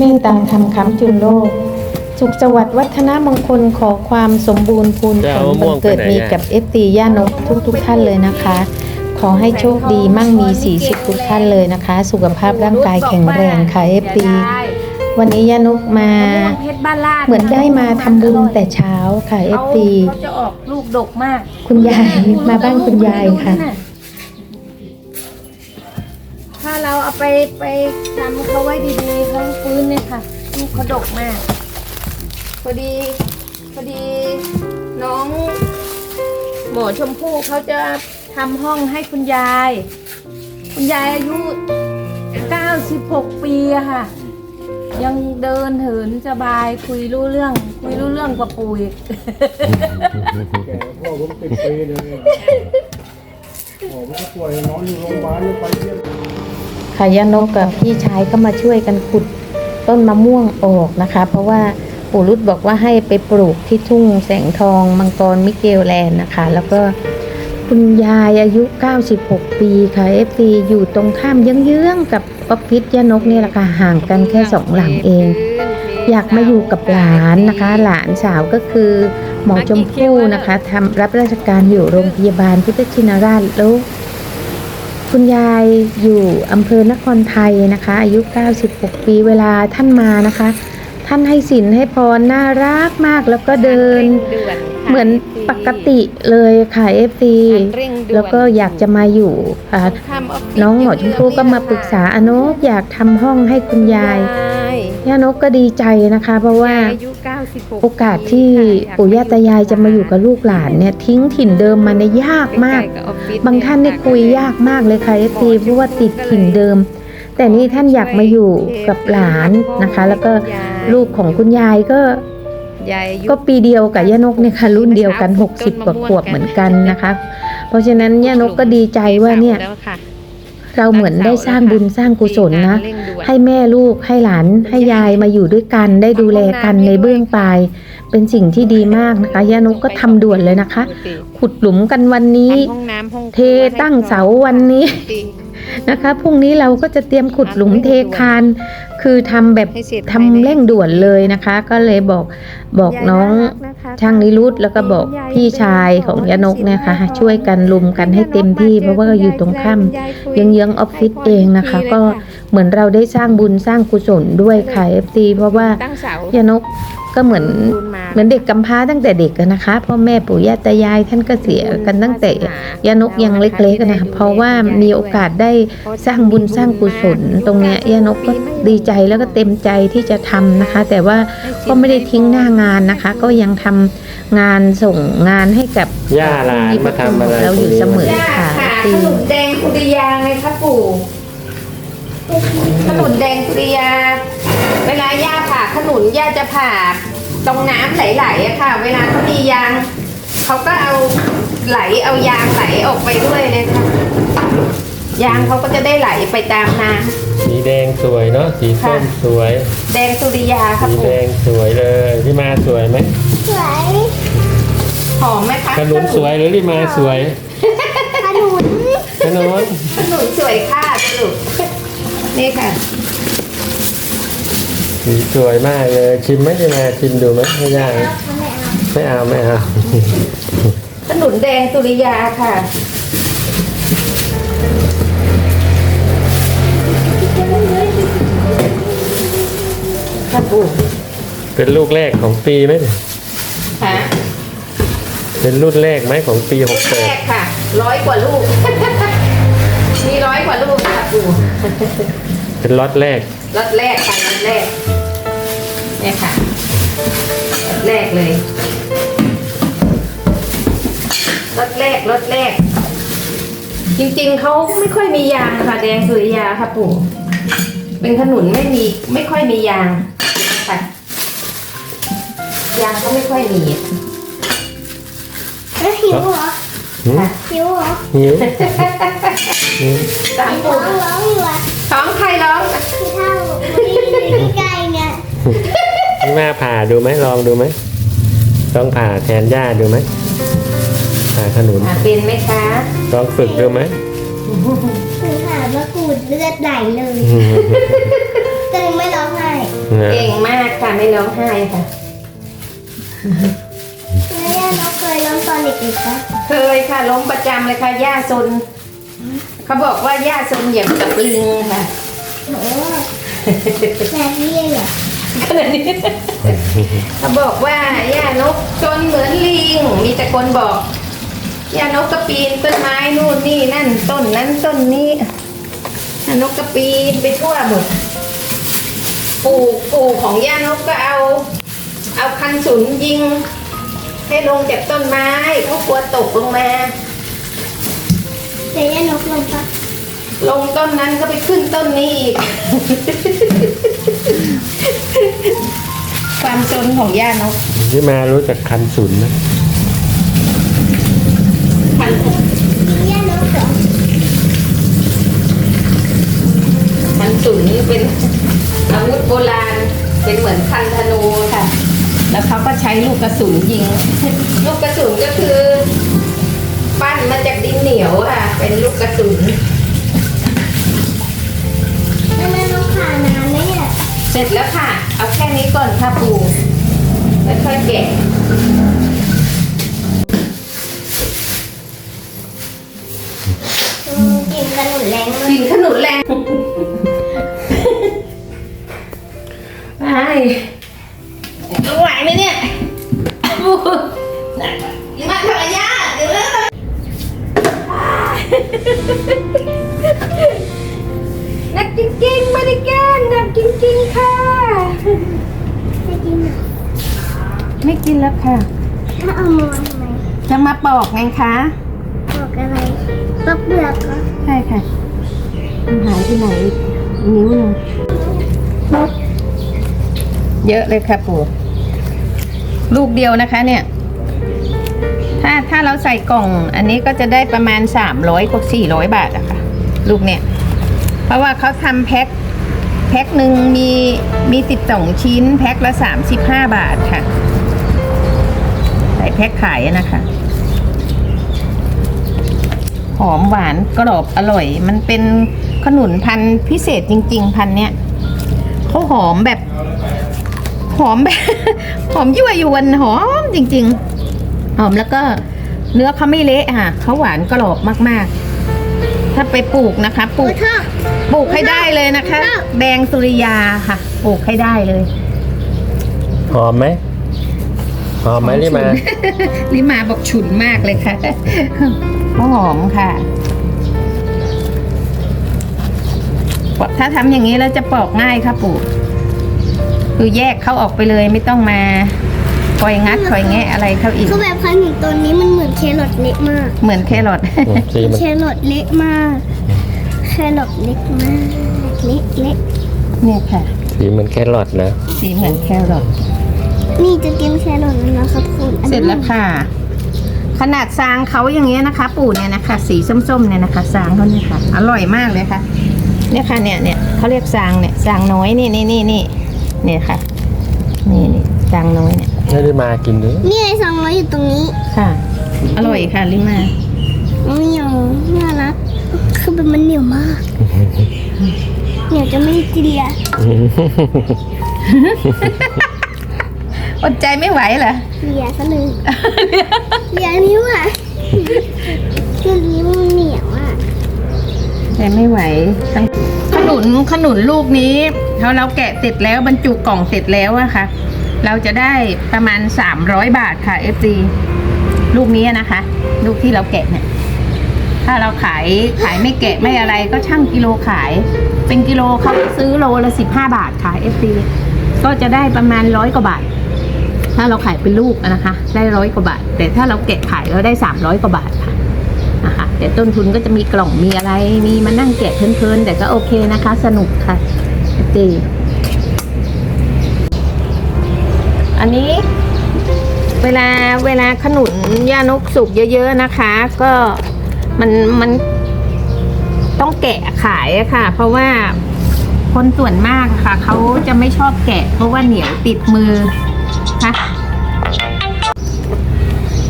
เมตตาธรรมค้ำจุนโลก สุขสวัสดิ์วัฒนมงคลขอความสมบูรณ์พูนจะผเอาลมะม่บัวงงเกิดไปไหนมีอะกับเอฟตีย่านกทุกทุกๆท่านเลยนะคะ ขอให้โชคดีมั่งมีสีสุขทุกท่านเลยนะคะ สุขภาพร่างกายแข็งแรงค่ะเอฟตีวันนี้ย่านกมามะม่วงเพชรบ้านลาดเหมือนได้มาทำบุญแต่เช้าค่ะเอฟตีเขาจะออกลูกดกมาก คุณยายมาบ้านคุณยายค่ะ เราเอาไปไปทำเขาไว้ดีๆเขาฟื้นเนี่ยค่ะลูกเขาดกมากพอดีพอดีน้องหมอชมพู่เขาจะทำห้องให้คุณยาย คุณยายอายุ 96 ปีอะค่ะ ยังเดินเหินสบายคุยรู้เรื่อง คุยรู้เรื่องกว่าปู่อีก แก่พ่อผมติดปีเลยพ่อผมก็ป่วยนอนอยู่โรงพยาบาลไปเยี่ยม ค่ะย่านกกับพี่ชายก็มาช่วยกันขุดต้นมะม่วงออกนะคะ เพราะว่าปู่รุดบอกว่าให้ไปปลูกที่ทุ่งแสงทองมังกรมิเกลแลนด์นะคะ แล้วก็คุณยายอายุ 96 ปีค่ะเอฟซีอยู่ตรงข้ามเยื้องๆกับออฟฟิศย่านกเนี่ยแหละค่ะห่างกันแค่สองหลังเอง อยากมาอยู่กับหลานนะคะ หลานสาวก็คือหมอชมพู่นะคะทำรับราชการอยู่โรงพยาบาลพุทธชินราชแล้ว คุณยายอยู่อำเภอนครไทยนะคะ อายุ 96 ปีเวลาท่านมานะคะ ท่านให้สินให้พรน่ารักมากแล้วก็เดิน เหมือนปกติเลยค่ะเอฟซีแล้วก็อยากจะมาอยู่ค่ะน้องหมอชมพู่ก็มาปรึกษาอนุกอยากทำห้องให้คุณยายย่านกก็ดีใจนะคะ เพราะว่าอายุ96 โอกาสที่ปู่ย่าตายายจะมาอยู่กับลูกหลานเนี่ยทิ้งถิ่นเดิมมาเนี่ยยากมาก บางท่านเนี่ยคุยยากมากเลยค่ะเอฟซีเพราะว่าติดถิ่นเดิม แต่นี่ท่านอยากมาอยู่กับหลานนะคะ แล้วก็ลูกของคุณยายก็ยายอายุก็ปีเดียวกับย่านกเนี่ยค่ะรุ่นเดียวกัน 60 กว่าขวบเหมือนกันนะคะ เพราะฉะนั้นย่านกก็ดีใจว่าเนี่ยแล้วค่ะ เราเหมือนได้สร้างบุญสร้างกุศลนะ ให้แม่ลูกให้หลานให้ยายมาอยู่ด้วยกัน ได้ดูแลกันในเบื้องปลาย เป็นสิ่งที่ดีมากนะคะย่านกก็ทำด่วนเลยนะคะ ขุดหลุมกันวันนี้ห้องน้ำห้องเทตั้งเสาวันนี้ นะคะพรุ่งนี้เราก็จะเตรียมขุดหลุมเทคาน คือทำแบบให้เสร็จทำเร่งด่วนเลยนะคะ ก็เลยบอกบอกน้องช่างนิรุตแล้วก็บอกพี่ชายของยานกเนี่ยค่ะ ช่วยกันลุมกันให้เต็มที่ เพราะว่าอยู่ตรงข้ามเยื้องๆออฟฟิศเองนะคะ ก็เหมือนเราได้สร้างบุญสร้างกุศลด้วยค่ะเอฟซีเพราะว่าตั้งเสายานก ก็เหมือนบุญมาเหมือนเด็กกำพร้าตั้งแต่เด็กอะนะคะพ่อแม่ปู่ย่าตายายท่านก็เสียกันตั้งแต่ยานกยังเล็กๆอะนะคะเพราะว่ามีโอกาสได้สร้างบุญสร้างกุศล ตรงเนี้ยยานกก็ดีใจแล้วก็เต็มใจที่จะทำนะคะ แต่ว่าก็ไม่ได้ทิ้งหน้างานนะคะ ก็ยังทำงานส่งงานให้กับย่าหลานมาทำอะไรเราอยู่เสมอย่าค่ะผ่าขตีนุนแดงสุริยาไงคะปู่ ขนุนแดงสุริยาเวลาย่าผ่าขนุนย่าจะผ่าตรงน้ำไหลๆอะค่ะ เวลาเขามียางเขาก็เอาไหลเอายางไหลออกไปด้วยเลยค่ะยางเขาก็จะได้ไหลไปตามน้สีแดงสวยเนาะสีส้มสวยำแดงสุริยาค่ะสีแดปู่งสวยเลยพี่มาสวยไหมหอมไหมคะขนุนสวยหรือพี่มาสวยขนุนขนุนขนุนสวยค่ะสรุป นี่ค่ะ สีสวยมากเลยชิมไหมพี่มาชิมดูไหมไม่ยากนะไม่เอาไม่เอา ขนุนแดงสุริยาค่ะค่ะปู่เป็นลูกแรกของปีไหมเนี่ยค่ะเป็นรุ่นแรกไหมของปีหกแปแรดกค่ะ ร้อยกว่าลูก มีร้อยกว่าลูกค่ะปู่ เป็นล็อตแรกรถแรกค่ะรถแรกเนี่ยค่ะรถแรกเลยรถแรกรถแรก จริงๆเขาไม่ค่อยมียางค่ะ แดงสุริยาค่ะปู่เป็นขนุนไม่มีไม่ค่อยมียางค่ะยางก็ไม่ค่อยมีแล้วหิวเหรอหืมค่ะหิวเหรอหิวหืมสามร้ปู่องร้องอยู่อะ ดูไหมลองดูไหมต้องผ่าแทนย่าดูไหมผ่าขนุนอะเป็นไหมคะลองฝึกดูไหมคือหามะกรูดเลือดไหลเลยแต่หนูไม่ร้องไห้อนะเก่งมากค่ะไม่ร้องไห้ค่ะ แล้วย่านกเคยล้มตอนเด็กๆปะเคยค่ะล้มประจำเลยค่ะย่าซนเขาบอกว่าย่าซนอย่างกับลิงค่ะโอ้แบบนี้เลยเหรอ เขาบอกว่าย่านกจนเหมือนลิง มีแต่คนบอกย่านกก็ปีนต้นไม้นู่นนี่นั่นต้นนั้นต้นนี้ย่านกก็ปีนไปทั่วหมดปู่ปู่ของย่านกก็เอา เอาคันสุนยิง ให้ลงจากต้นไม้เขากลัวตกลงมาแต่ย่านกลงปะลงต้นนั้นก็ไปขึ้นต้นนี้อีก ความจนของย่านกที่มารู้จักคันสุนนะพันย่านกเหรอพันสุนเป็นอาวุธโบราณ เป็นเหมือนคันธนูค่ะ แล้วเขาก็ใช้ลูกกระสุนยิง ลูกกระสุนก็คือ ปั้นมาจากดินเหนียวค่ะ เป็นลูกกระสุน เนี่ยเสร็จแล้วค่ะ เอาแค่นี้ก่อนค่ะปูแล้วค่อยแกะอืมกลินกระหนุนแรงมากกินขนุนแรง ไป ไม่กินแล้วค่ะ ถ้าเอามาทำไมจะมาปอกไงคะ บอกอะไรปอกเปลือกเหรอใช่ค่ะมันหายไปไหนอีกนิ้วหนึงเยอะเลยค่ะปู่ลูกเดียวนะคะเนี่ย ถ้าถ้าเราใส่กล่อง อันนี้ก็จะได้ประมาณสามร้อยกว่าสี่ร้อยบาทอะค่ะ ลูกเนี่ย เพราะว่าเขาทำแพ็คแพ็คหนึ่งมีมีสิบสองชิ้น แพ็คละสามสิบห้าบาทค่ะใส่ แพ็คขายอะนะคะ หอมหวานกรอบอร่อย มันเป็นขนุนพันธุ์พิเศษจริง ๆ พันธุ์เนี้ยเขาหอมแบบ หอมแบบหอมยั่วยวนหอมจริง ๆ หอมแล้วก็เนื้อเขาไม่เละค่ะเขาหวานกรอบมาก ๆ ถ้าไปปลูกนะคะปลูกชอบปลูกให้ได้เลยนะคะชอบแดงสุริยาค่ะ ปลูกให้ได้เลย หอมไหม หอมไหมที่มา ลิมาบอกฉุนมากเลยค่ะหอมค่ะถ้าทำอย่างนี้แล้วจะปอกง่ายค่ะปู่คือแยกเขาออกไปเลยไม่ต้องมาคอยงัดคอยแงะอะไรเขาอีกคือแบบขนุนตัวนี้มันเหมือนแครอทเล็กมาก เหมือนแครอทสีมันแครอทเล็กมาก แครอทเล็กมากเล็กเล็กเนี่ยค่ะ สีเหมันแครอทนะ สีเหมือนแครอท นี่จะกินแครอทแล้วนะครับคุณอันเสนี้ร็จแล้วค่ะ ขนาดซางเขาอย่างเงี้ยนะคะ ปู่เนี่ยนะคะ สีส้มๆเนี่ยนะคะซางเขาเนี่ยค่ะ อร่อยมากเลยค่ะ เนี่ยค่ะเนี่ยเนี่ยเขาเรียกซางเนี่ยซางน้อยนี่นี่นี่นี่เนี่ยค่ะ นี่นี่ซางน้อยเนี่ยให้ที่มากินดินี่ไงซองร้อยอยู่ตรงนี้ค่ะ อร่อยค่ะลิมาเหนียวน่ารักคือแบบมันเหนียวมากเหนียวจะไม่ได้กินเลย อดใจไม่ไหวเหรอเลียซะเลยเลียนิ้วอะคือนิ้วมันเหนียวอะใจไม่ไหวตั้งขนุนขนุนลูกนี้พอเราแกะเสร็จแล้วบรรจุกล่องเสร็จแล้วอะค่ะ เราจะได้ประมาณ 300 บาทค่ะ FG ลูกนี้นะคะ ลูกที่เราแกะเนี่ยถ้าเราขายขายไม่แกะไม่อะไรก็ช่างกิโลขาย เป็นกิโลเขาซื้อโลละ15 บาทค่ะ FG ก็จะได้ประมาณร้อยกว่าบาท ถ้าเราขายเป็นลูกนะคะ ได้ร้อยกว่าบาท แต่ถ้าเราแกะขายเราได้ 300 กว่าบาทค่ะนะคะแต่ต้นทุนก็จะมีกล่องมีอะไรมีมานั่งแกะเพลินๆ แต่ก็โอเคนะคะ สนุกค่ะจีอันนี้เวลาเวลาขนุนย่านกสุกเยอะๆนะคะ ก็มันมันต้องแกะขายอะค่ะ เพราะว่าคนส่วนมากค่ะเขาจะไม่ชอบแกะ เพราะว่าเหนียวติดมือ ค่ะ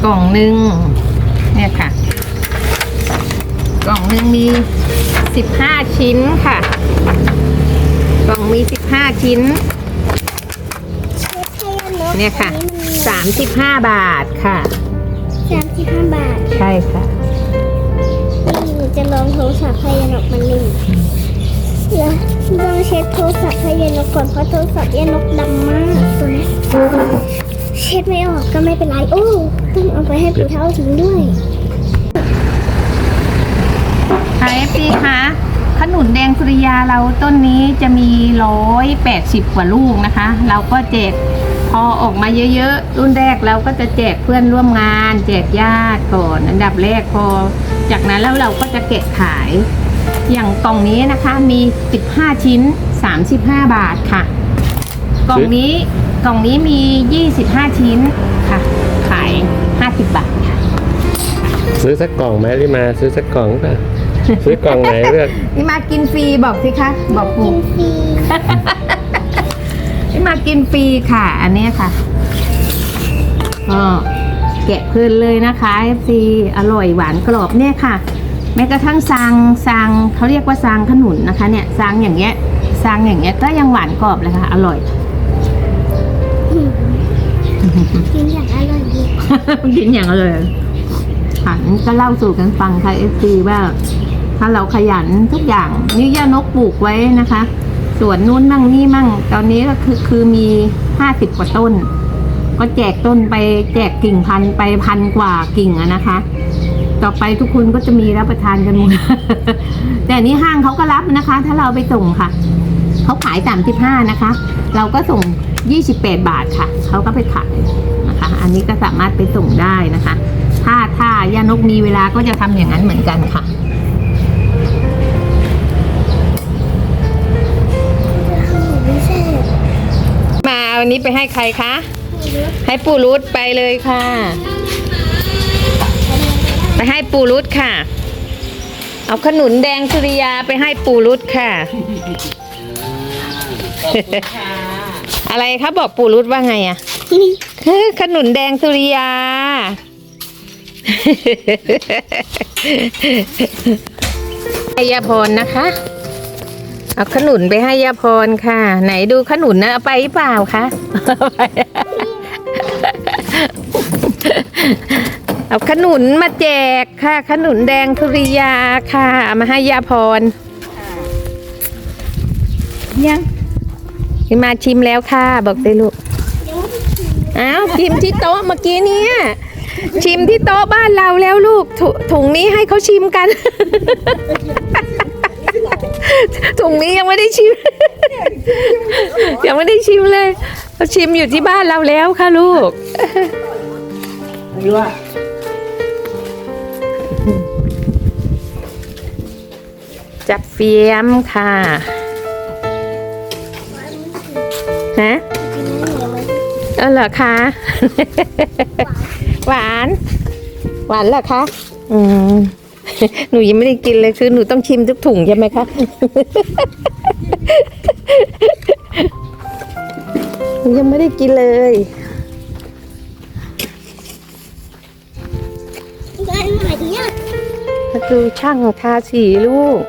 กล่องหนึ่งเนี่ยค่ะ กล่องหนึ่งมีสิบห้าชิ้นค่ะ กล่องมีสิบห้าชิ้น เนี่ยค่ะสามสิบห้าบาทค่ะสามสิบห้าบาท ใช่ค่ะนี่หนูจะลองโทรศัพท์ให้ยานกมันหนึ่งแล้วลองเช็ดโทรศัพท์ ให้ยานกก่อนเพราะโทรศัพท์ยานกดำมากตัวเนี้ยเช็ดไม่ออกก็ไม่เป็นไร โอ้ต้องเอาไปให้ปู่เท่าทิ้งด้วยค่ะเอฟซีคะขนุนแดงสุริยาเราต้นนี้จะมีร้อยแปดสิบกว่าลูกนะคะ เราก็แจกพอออกมาเยอะๆ รุ่นแรกเราก็จะแจกเพื่อนร่วมงาน แจกญาติก่อนอันดับแรกพอ จากนั้นแล้วเราก็จะเก็บขาย อย่างกล่องนี้นะคะมี 15 ชิ้น 35 บาทค่ะ กล่องนี้กล่องนี้มี 25 ชิ้นค่ะ ขาย 50 บาทค่ะ ซื้อสักกล่องไหมริมาซื้อสักกล่องป่ะซื้อกล่องไหนเลือกนี่มากินฟรีบอกสิคะ บอกปูกินฟรีนี่มากินฟรีค่ะ อันเนี้ยค่ะก็แกะเพลินเลยนะคะ FC อร่อยหวานกรอบเนี่ยค่ะ แม้กระทั่งซางซางเขาเรียกว่าซางขนุนนะคะเนี่ยซางอย่างเงี้ย ซางอย่างเงี้ยก็ยังหวานกรอบเลยค่ะ อร่อย กินอย่างอร่อยดีกินอย่างอร่อยค่ะนี่ก็เล่าสู่กันฟังค่ะ FC ว่าถ้าเราขยันทุกอย่างนี่ย่านกปลูกไว้นะคะส่วนนู้นมั่งนี่มั่ง ตอนนี้ก็คือคือมีห้าสิบกว่าต้น ก็แจกต้นไปแจกกิ่งพันธุ์ไปพันกว่ากิ่งอะนะคะ ต่อไปทุกคนก็จะมีรับประทานกันหมดแต่อันนี้ห้างเขาก็รับนะคะ ถ้าเราไปส่งค่ะ เขาขายสามสิบห้านะคะ เราก็ส่งยี่สิบแปดบาทค่ะ เขาก็ไปขายนะคะ อันนี้ก็สามารถไปส่งได้นะคะ ถ้าถ้ายานกมีเวลาก็จะทำอย่างนั้นเหมือนกันค่ะมพิเศษมาวันนี้ไปให้ใครคะ ให้ปู่รุดไปเลยค่ะ ไปให้ปู่รุดค่ะ เอาขนุนแดงสุริยาไปให้ปู่รุดค่ะ อะไรคะบอกปู่รุดว่าไงอะขนุนแดงสุริยา ให้ยาพรนะคะ เอาขนุนไปให้ยาพรค่ะ ไหนดูขนุนนะเอาไปหรือเปล่าคะเอาไปเอาขนุนมาแจกค่ะ ขนุนแดงทุริยาค่ะเอามาให้ยาพรยัง นี่มาชิมแล้วค่ะ บอกได้ลูกอ้าวชิมที่โต๊ะเมื่อกี้เนี่ยชิมที่โต๊ะบ้านเราแล้วลูกถถุงนี้ให้เขาชิมกัน ถุงนี้ยังไม่ได้ชิม ยังไม่ได้ชิมเลยเขาชิมอยู่ที่บ้านเราแล้วค่ะลูกจับเฟียมค่ะ ฮะเออเหรอคะ หวาน หวานเหรอคะ อืม หนูยังไม่ได้กินเลยคือหนูต้องชิมทุกถุงใช่ไหมคะหนูยังไม่ได้กินเลยได้ไหมเนี่ยมาดูช่างทาสีลูก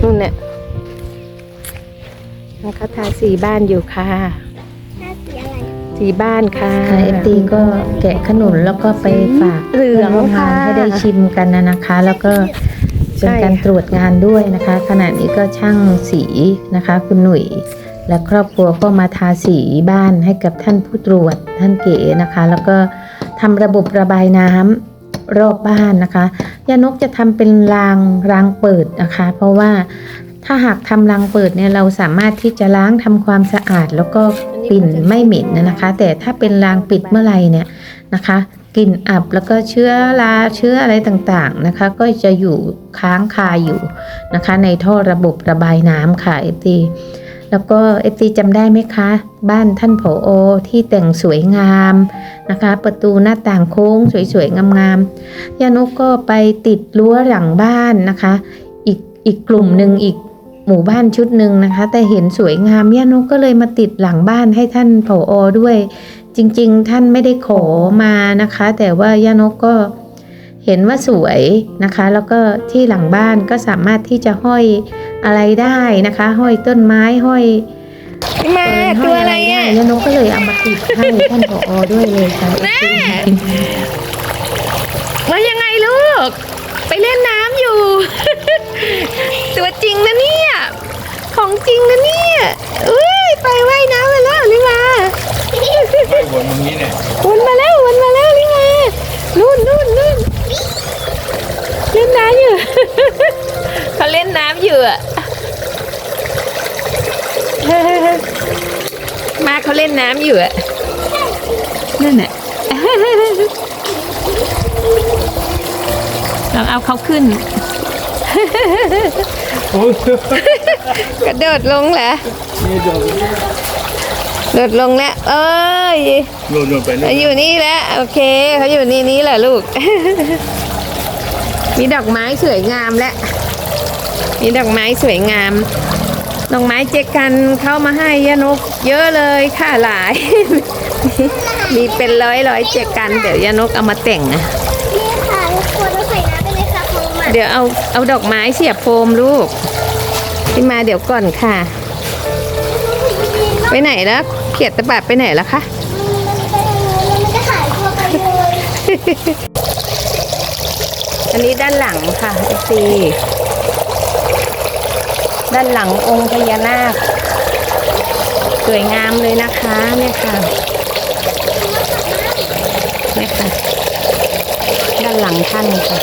นู่นเนี่ย ช่างเขาทาสีบ้านอยู่ค่ะหน้าสีอะไรสีบ้านค่ะค่ะเอฟตีก็แกะขนุนแล้วก็ไปฝากเหลืองเพื่นร่วมงานค่ะให้ได้ชิมกันนะนะคะ แล้วก็เป็นการใช่ค่ะตรวจงานด้วยนะคะ ขณะนี้ก็ช่างสีนะคะ คุณหนุ่ย และครอบครัวก็มาทาสีบ้านให้กับท่านผู้ตรวจท่านเก๋นะคะ แล้วก็ทำระบบระบายน้ำรอบบ้านนะคะยานกจะทำเป็นรางรางเปิดนะคะ เพราะว่า ถ้าหากทำรางเปิดเนี่ยเราสามารถที่จะล้างทำความสะอาด แล้วก็กลิ่นไม่เหม็นนะคะ แต่ถ้าเป็นรางปิดเมื่อไหร่เนี่ยนะคะกลิ่นอับแล้วก็เชื้อราเชื้ออะไรต่างๆนะคะ ก็จะอยู่ค้างคาอยู่นะคะ ในท่อระบบระบายน้ำค่ะเอฟตีแล้วก็เอฟตีจำได้ไหมคะ บ้านท่านผออที่แต่งสวยงามนะคะ ประตูหน้าต่างโค้งสวยๆงามๆยานกก็ไปติดรั้วหลังบ้านนะคะ อีกอีกกลุ่มหนึ่งอีก หมู่บ้านชุดหนึ่งนะคะ แต่เห็นสวยงามย่านกก็เลยมาติดหลังบ้านให้ท่านผออด้วย จริงๆ ท่านไม่ได้ขอมานะคะ แต่ว่าย่านกก็เห็นว่าสวยนะคะ แล้วก็ที่หลังบ้านก็สามารถที่จะห้อยอะไรได้นะคะ ห้อยต้นไม้ห้อยพี่มาตัวอะไรอะแล้วน้องก็เลยเอามาติดให้ท่านผอด้วยเลยค่ะแม่ว่ายังไงลูก ไปเล่นน้ำอยู่ ตัวจริงนะเนี่ย ของจริงนะเนี่ยอุ้ยไปว่ายน้ำมาแล้วนี่มาวนตรงนี้เนี่ยวนมาแล้ววนมาแล้วนี่มานู่นนู่นนู่นเล่นน้ำอยู่ เขาเล่นน้ำอยู่อะมาเขาเล่นน้ำอยู่อะนั่นน่ะลองเอาเขาขึ้นโอ้ย กระโดดลงเหรอนี่เดี๋ยวโดดลงแล้วเอ้ยโดนโดนไปนู่เขานอยู่นี่แล้วโอเคเขาอยู่นี่นี้แหละลูก มีดอกไม้สวยงามและมีดอกไม้สวยงามดอกไม้เจกันเข้ามาให้ยานก เยอะเลยค่ะหลาย มีเป็นร้อยร้อยๆเจกันเดี๋ยวยานกเอามาแต่งนะนี่ค่ะทุกคนเราใส่น้ำไป เลยค่ะของหมันเดี๋ยวเอาเอาดอกไม้เสียบโฟมลูกที่มาเดี๋ยวก่อนค่ะ ไปไหนแล้วเขียดตะบัดไปไหนแล้วคะมันก็หายตัวไปเลยอันนี้ด้านหลังค่ะเอซีด้านหลังองค์พญานาคสวยงามเลยนะคะเนี่ยค่ะเนี่ยค่ะ ด้านหลังท่านค่ะ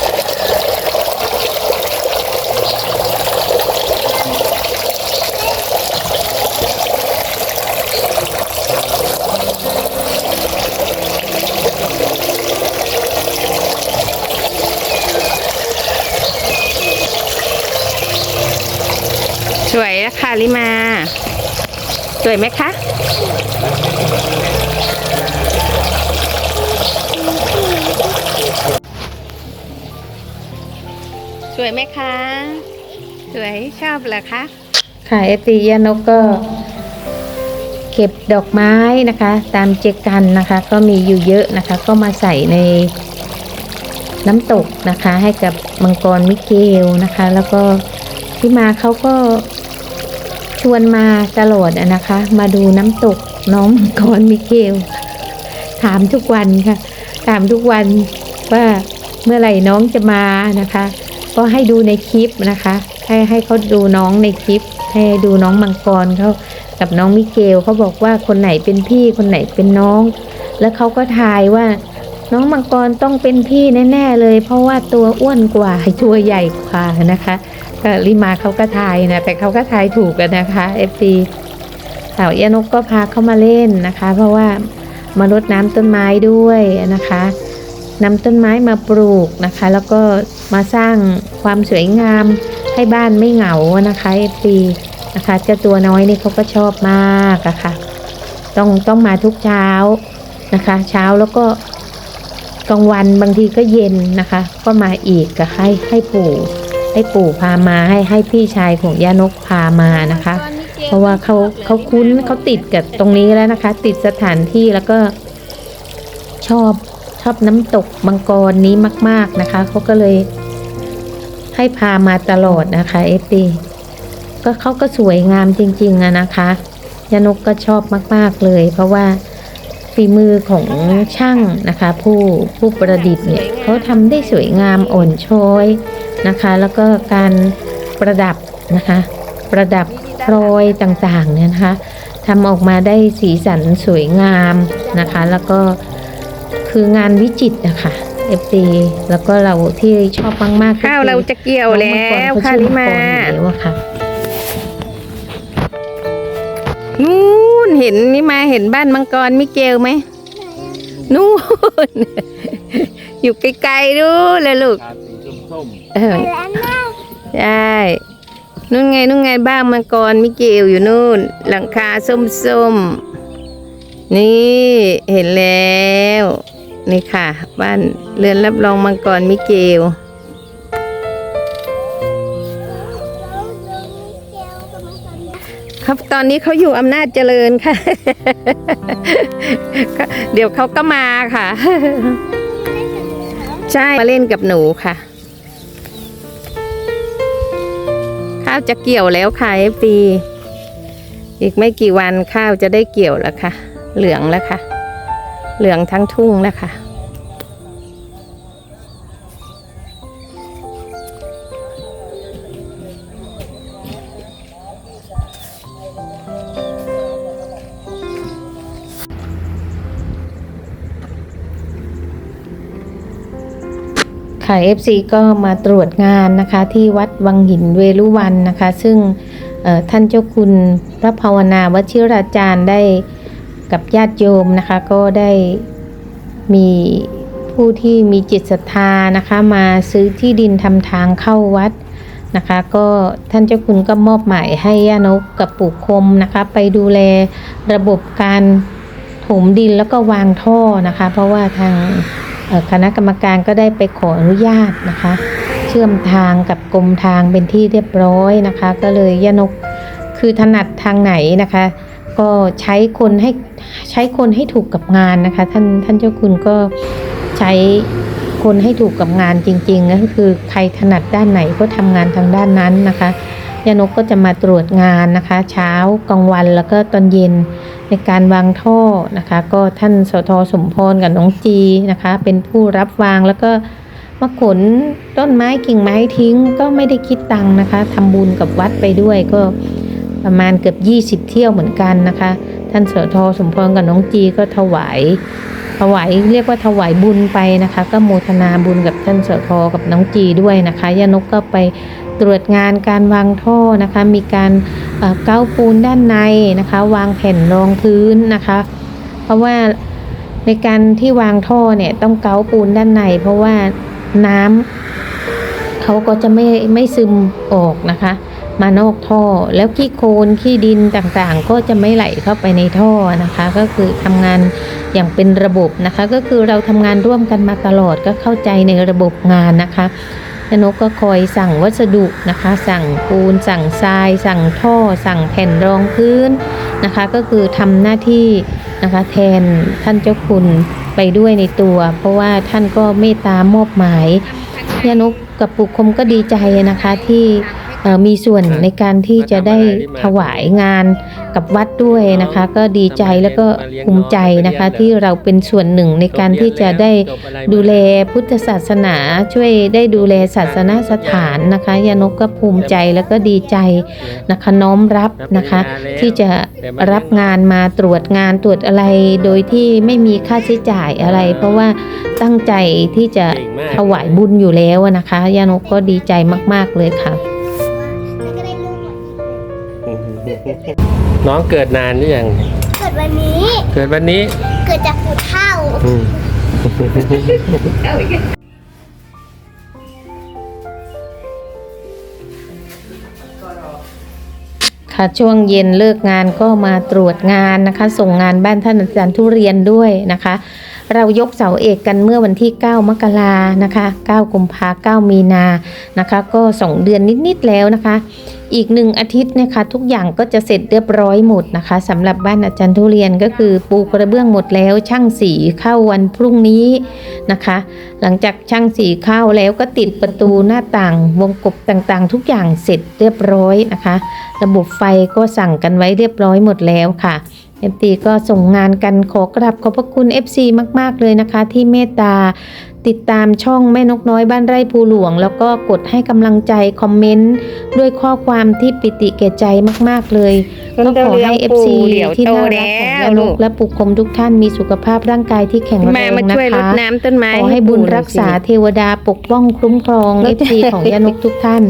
สวยนะคะ ลิมา สวยไหมคะ สวยไหมคะ สวยชอบเหรอคะ ค่ะเอฟตียานกก็ เก็บดอกไม้นะคะ ตามเจกันนะคะ ก็มีอยู่เยอะนะคะ ก็มาใส่ในน้ำตกนะคะ ให้กับมังกรมิเกลนะคะ แล้วก็ที่มาเขาก็ วนมาตลอดนะคะ มาดูน้ำตกน้องมังกรมิเกล ถามทุกวันค่ะ ถามทุกวันว่าเมื่อไหร่น้องจะมานะคะ ก็ให้ดูในคลิปนะคะ ให้ให้เขาดูน้องในคลิป ให้ดูน้องมังกรเขากับน้องมิเกลเขาบอกว่าคนไหนเป็นพี่คนไหนเป็นน้อง แล้วเขาก็ทายว่า น้องมังกรต้องเป็นพี่แน่ ๆ เลย เพราะว่าตัวอ้วนกว่าตัวใหญ่กว่านะคะ ก็ลิมาเขาก็ทายนะแต่เขาก็ทายถูกกันนะคะเอฟซีสาวยนกก็พาเขามาเล่นนะคะ เพราะว่ามารดน้ำต้นไม้ด้วยนะคะนำต้นไม้มาปลูกนะคะ แล้วก็มาสร้างความสวยงามให้บ้านไม่เหงานะคะเอฟซีนะคะเจ้าตัวน้อยนี่เขาก็ชอบมากอะค่ะ ต้องต้องมาทุกเช้านะคะ เช้าแล้วก็กลางวันบางทีก็เย็นนะคะ ก็มาอีกก็ให้ให้ปู่ ให้ปู่พามาให้ให้พี่ชายของย่านกพามานะคะ เพราะว่าเขาเขาคุ้นเขาติดกับตรงนี้แล้วนะคะ ติดสถานที่แล้วก็ชอบชอบน้ำตกมังกรนี้มาก ๆนะคะเขาก็เลยให้พามาตลอดนะคะเอฟตีก็เขาก็สวยงามจริงๆอะนะคะยานกก็ชอบมาก ๆเลย เพราะว่า ฝีมือของช่างนะคะ ผู้ผู้ประดิษฐ์เนี่ยเขาทำได้สวยงามอ่อนช้อยนะคะ แล้วก็การประดับนะคะ ประดับพลอยต่างๆเนี่ยนะคะทำออกมาได้สีสันสวยงามนะคะ แล้วก็คืองานวิจิตรนะคะเอฟซีแล้วก็เราที่ชอบมากๆก็ข้าวคือเราจะเกี่ยวแล้วน้องมังกรค่ะเขลิชื่อมางกรอยู่แล้วอะค่ะนู่ นเห็นนี่มาเห็นบ้านมังกรมิเกลไหมนู่น อยู่ไกลๆดูเลยลูกตาสีส้มเออแล้วแม่ใช่นู่นไงนู่นไงบ้านมังกรมิเกลอยู่นู่น หลังคาส้มๆ นี่เห็นแล้ว นี่ค่ะ บ้านเรือนรับรองมังกรมิเกล ครับตอนนี้เขาอยู่อำนาจเจริญค่ะ เดี๋ยวเขาก็มาค่ะ ใช่มาเล่นกับหนูค่ะ ข้าวจะเกี่ยวแล้วค่ะเอฟซีอีกไม่กี่วันข้าวจะได้เกี่ยวแล้วค่ะ เหลืองแล้วค่ะ เหลืองทั้งทุ่งแล้วค่ะ ค่ะ FC ก็มาตรวจงานนะคะที่วัดวังหินเวลุวันนะคะ ซึ่งท่านเจ้าคุณพระภาวนาวชิราจารย์ได้กับญาติโยมนะคะ ก็ได้มีผู้ที่มีจิตศรัทธานะคะ มาซื้อที่ดินทำทางเข้าวัดนะคะ ก็ท่านเจ้าคุณก็มอบหมายให้ย่านกกับปู่คมนะคะ ไปดูแลระบบการถมดินแล้วก็วางท่อนะคะ เพราะว่าทาง คณะกรรมการก็ได้ไปขออนุญาตนะคะ เชื่อมทางกับกรมทางเป็นที่เรียบร้อยนะคะ ก็เลยยานกคือถนัดทางไหนนะคะ ก็ใช้คนให้ใช้คนให้ถูกกับงานนะคะ ท่านท่านเจ้าคุณก็ใช้คนให้ถูกกับงานจริงๆก็คือใครถนัดด้านไหนก็ทำงานทางด้านนั้นนะคะ ยานกก็จะมาตรวจงานนะคะ เช้ากลางวันแล้วก็ตอนเย็นในการวางท่อนะคะ ก็ท่านสทสมพรกับน้องจีนะคะ เป็นผู้รับวางแล้วก็มาขนต้นไม้กิ่งไม้ทิ้งก็ไม่ได้คิดตังค์นะคะทำบุญกับวัดไปด้วยก็ประมาณเกือบ 20 เที่ยวเหมือนกันนะคะ ท่านสทสมพรกับน้องจีก็ถวายถวายเรียกว่าถวายบุญไปนะคะ ก็โมทนาบุญกับท่านสทกับน้องจีด้วยนะคะยานกก็ไป ตรวจงานการวางท่อนะคะ มีการเก้าปูนด้านในนะคะ วางแผ่นรองพื้นนะคะ เพราะว่าในการที่วางท่อเนี่ยต้องเก้าปูนด้านใน เพราะว่าน้ำเขาก็จะไม่ไม่ซึมออกนะคะ มานอกท่อแล้วขี้โคลนขี้ดินต่างๆ ก็จะไม่ไหลเข้าไปในท่อนะคะ ก็คือทำงานอย่างเป็นระบบนะคะ ก็คือเราทำงานร่วมกันมาตลอดก็เข้าใจในระบบงานนะคะ แล้วนกก็คอยสั่งวัสดุนะคะ สั่งปูน สั่งทราย สั่งท่อ สั่งแผ่นรองพื้นนะคะ ก็คือทำหน้าที่นะคะแทนท่านเจ้าคุณไปด้วยในตัว เพราะว่าท่านก็เมตตามอบหมายยานกกับปุกคมก็ดีใจนะคะที่เอ่อ มีส่วนในการที่จะได้ถวายงานกับวัดด้วยนะคะ ก็ดีใจแล้วก็ภูมิใจนะคะที่เราเป็นส่วนหนึ่งในการที่จะได้ดูแลพุทธศาสนา ช่วยได้ดูแลศาสนสถานนะคะยานกก็ภูมิใจแล้วก็ดีใจนะคะน้อมรับนะคะ ที่จะรับงานมาตรวจงานตรวจอะไรโดยที่ไม่มีค่าใช้จ่ายอะไร เพราะว่าตั้งใจที่จะถวายบุญอยู่แล้วอะนะคะยานกก็ดีใจมาก ๆเลยค่ะ น้องเกิดนานหรือยัง เกิดวันนี้ เกิดวันนี้ เกิดจากปู่เท่าอืมค่ะช่วงเย็นเลิกงานก็มาตรวจงานนะคะ ส่งงานบ้านท่านอาจารย์ทุเรียนด้วยนะคะ เรายกเสาเอกกันเมื่อวันที่ 9 มกรานะคะ 9 กุมภา9มีนานะคะ ก็ 2 เดือนนิด ๆ แล้วนะคะ อีกหนึ่งอาทิตย์นะคะ ทุกอย่างก็จะเสร็จเรียบร้อยหมดนะคะสำหรับบ้านอาจารย์ทุเรียนก็คือปูกระเบื้องหมดแล้ว ช่างสีเข้าวันพรุ่งนี้นะคะ หลังจากช่างสีเข้าแล้วก็ติดประตูหน้าต่างวงกบต่างๆ ทุกอย่างเสร็จเรียบร้อยนะคะ ระบบไฟก็สั่งกันไว้เรียบร้อยหมดแล้วค่ะ FT ก็ส่งงานกันขอกราบขอบพระคุณ FC มาก ๆ เลยนะคะ ที่เมตตา ติดตามช่องแม่นกน้อยบ้านไร่ภูหลวง แล้วก็กดให้กำลังใจคอมเมนต์ด้วยข้อความที่ปิติแก่ใจมาก ๆ เลยก็ขอให้ FC ที่น่ารักของแม่นกและปุกคมทุกท่านมีสุขภาพร่างกายที่แข็งแรงแม่มานะช่วยรดคะน้ำต้นไม้ขอให้บุญรักษาเทวดาปกป้องคุ้มครองรเอถฟซีของยานกทุกท่าน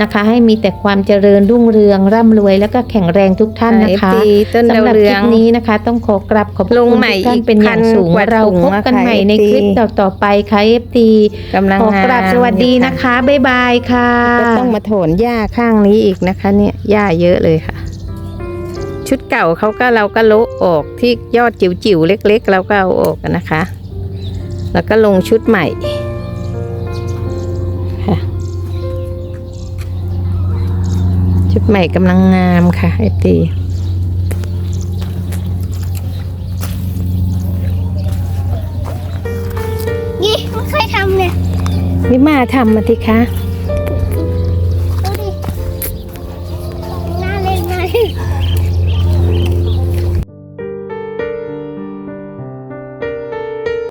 นะคะ ให้มีแต่ความเจริญรุ่งเรืองร่ำรวยแล้วก็แข็งแรงทุกท่านนะคะ FT ต้นสำหรับดาวเรืคอลิงปนี้นะคะ ต้องขอกราบขอบพระลงคุณใหม่ทุกท่านอีกเป็นอย่างสูงพันกว่าเราถุงพบกันอะค่ะใหม่ใน FT คลิปต่อๆไปค่ะเอฟตีกำลังขอกราบงามสวัสดีนะคะ บ๊ายบายค่ะก็ต้องมาโถนหญ้าข้างนี้อีกนะคะ เนี่ยหญ้าเยอะเลยค่ะ ชุดเก่าเขาก็เราก็โละออกที่ยอดจิ๋วๆเล็ก ๆ เราก็เอาออกกันนะคะ แล้วก็ลงชุดใหม่ค่ะชุดใหม่กำลังงามค่ะไอตีนี่ไม่เคยท วิมาทำมาทีคะ